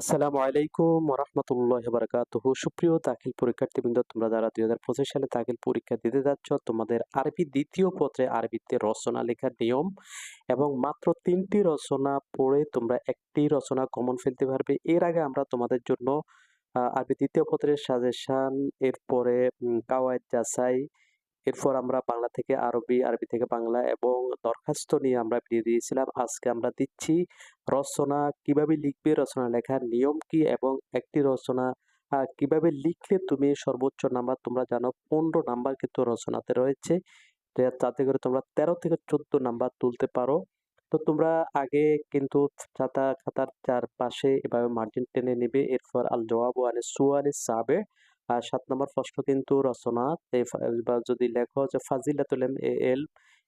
আসসালামু আলাইকুম রহমতুল্লাহ বারাকাতুহ সুপ্রিয় দাখিল পরীক্ষার্থীবৃন্দ, তোমরা যারা দুই হাজার পঁচিশ সালে দাখিল পরীক্ষা দিতে যাচ্ছ, তোমাদের আরবি দ্বিতীয় পত্রে আরবিতে রচনা লেখার নিয়ম এবং মাত্র তিনটি রচনা পড়ে তোমরা একটি রচনা কমন ফেলতে পারবে। এর আগে আমরা তোমাদের জন্য আরবি দ্বিতীয় পত্রের সাজেশন এরপরে কাওয়ায়দ যাচাই এরপর আমরা বাংলা থেকে আরবি আরবি থেকে বাংলা এবং দরখাস্ত নিয়ে আমরা ভিডিও দিয়েছিলাম। আজকে আমরা দিচ্ছি রচনা, কীভাবে লিখবে রচনা লেখার নিয়ম কি এবং একটি রচনা কীভাবে লিখলে তুমি সর্বোচ্চ নাম্বার তোমরা জানো পনেরো নাম্বার কিন্তু রচনাতে রয়েছে। তাতে করে তোমরা তেরো থেকে চোদ্দ নাম্বার তুলতে পারো। তো তোমরা আগে কিন্তু খাতা, খাতার চারপাশে এভাবে মার্জিন টেনে নেবে। এরপর আল জবাব আনে সুয়ালে সাবে আর সাত নম্বর প্রশ্ন কিন্তু রচনা। বা যদি লেখো যে ফাজিলাতুল তুলেম এ এল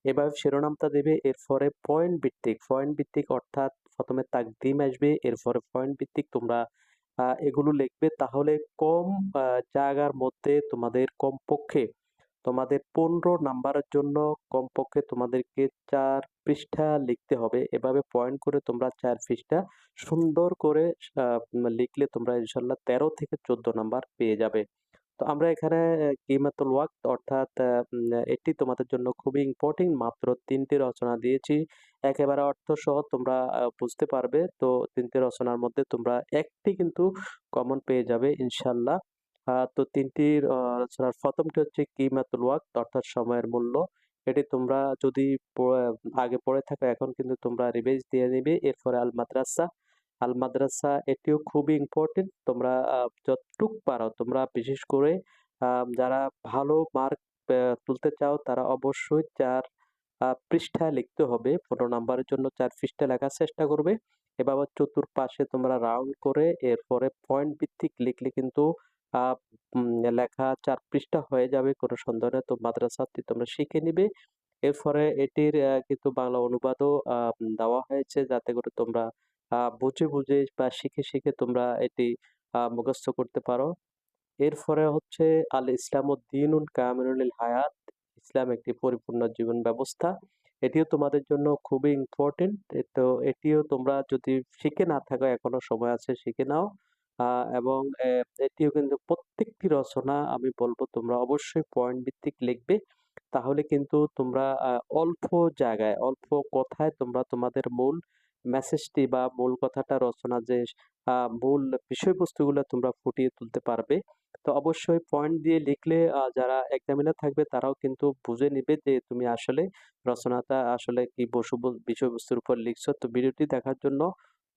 এভাবে শিরোনামটা দেবে, এরপরে পয়েন্ট ভিত্তিক। পয়েন্ট ভিত্তিক অর্থাৎ প্রথমে তাকদিম আসবে, এরপরে পয়েন্ট ভিত্তিক তোমরা এগুলো লিখবে। তাহলে কম জায়গার মধ্যে তোমাদের কমপক্ষে তোমাদের পনেরো নাম্বারের জন্য কমপক্ষে তোমাদেরকে চার পৃষ্ঠা লিখতে হবে। এভাবে পয়েন্ট করে তোমরা চার পৃষ্ঠা সুন্দর করে লিখলে তোমরা ইনশাল্লাহ তেরো থেকে চোদ্দ নাম্বার পেয়ে যাবে। তো আমরা এখানে কিমাতুল ওয়াক্ত? অর্থাৎ এটি তোমাদের জন্য খুবই ইম্পর্টেন্ট মাত্র তিনটি রচনা দিয়েছি। একেবারে অর্থ সহ তোমরা বুঝতে পারবে। তো তিনটি রচনার মধ্যে তোমরা একটি কিন্তু কমন পেয়ে যাবে ইনশাল্লাহ তো তিনটি আহ, রচনার প্রথমটি হচ্ছে কিমাতুল ওয়াক্ত অর্থাৎ সময়ের মূল্য। এটি তোমরা যদি আগে পড়ে থাকো এখন কিন্তু তোমরা রিভাইজ দিয়ে নিবে। এরপরে আল মাদ্রাসা আল মাদ্রাসা এটিও খুবই ইম্পর্টেন্ট তোমরা যতটুক পারো তোমরা বিশেষ করে যারা ভালো মার্ক তুলতে চাও তারা অবশ্যই চার আহ, পৃষ্ঠা লিখতে হবে। পনেরো নাম্বারের জন্য চার পৃষ্ঠা লেখার চেষ্টা করবে। এভাবে চতুর্পাশে তোমরা রাউন্ড করে এরপরে পয়েন্ট ভিত্তিক লিখলে কিন্তু লেখা চার পৃষ্ঠা হয়ে যাবে কোনো সন্দেহ নেই তো মাদ্রাসাটি তোমরা শিখে নিবে। এরপরে এটির কিন্তু বাংলা অনুবাদও দেওয়া হয়েছে যাতে করে তোমরা বুঝে বুঝে বা শিখে শিখে তোমরা এটি মুখস্থ করতে পারো। এরপরে হচ্ছে আল ইসলাম দিনুন কামিনুল হায়াত, ইসলাম একটি পরিপূর্ণ জীবন ব্যবস্থা। এটিও তোমাদের জন্য খুবই ইম্পর্টেন্ট তো এটিও তোমরা যদি শিখে না থাকো, এখনও সময় আছে, শিখে নাও। এবং এটিও কিন্তু প্রত্যেকটি রচনা আমি বলব তোমরা অবশ্যই পয়েন্ট ভিত্তিক লিখবে। তাহলে কিন্তু তোমরা অল্প জায়গায়, অল্প কথায় তোমরা তোমাদের মূল মেসেজটি বা মূল কথাটা, রচনা যে মূল বিষয়বস্তুগুলো তোমরা ফুটিয়ে তুলতে পারবে। তো অবশ্যই পয়েন্ট দিয়ে লিখলে যারা এক্সামিনার থাকবে তারাও কিন্তু বুঝে নিবে যে, তুমি আসলে রচনাটা আসলে কি বসু বিষয়বস্তুর উপর লিখছো। তো ভিডিওটি দেখার জন্য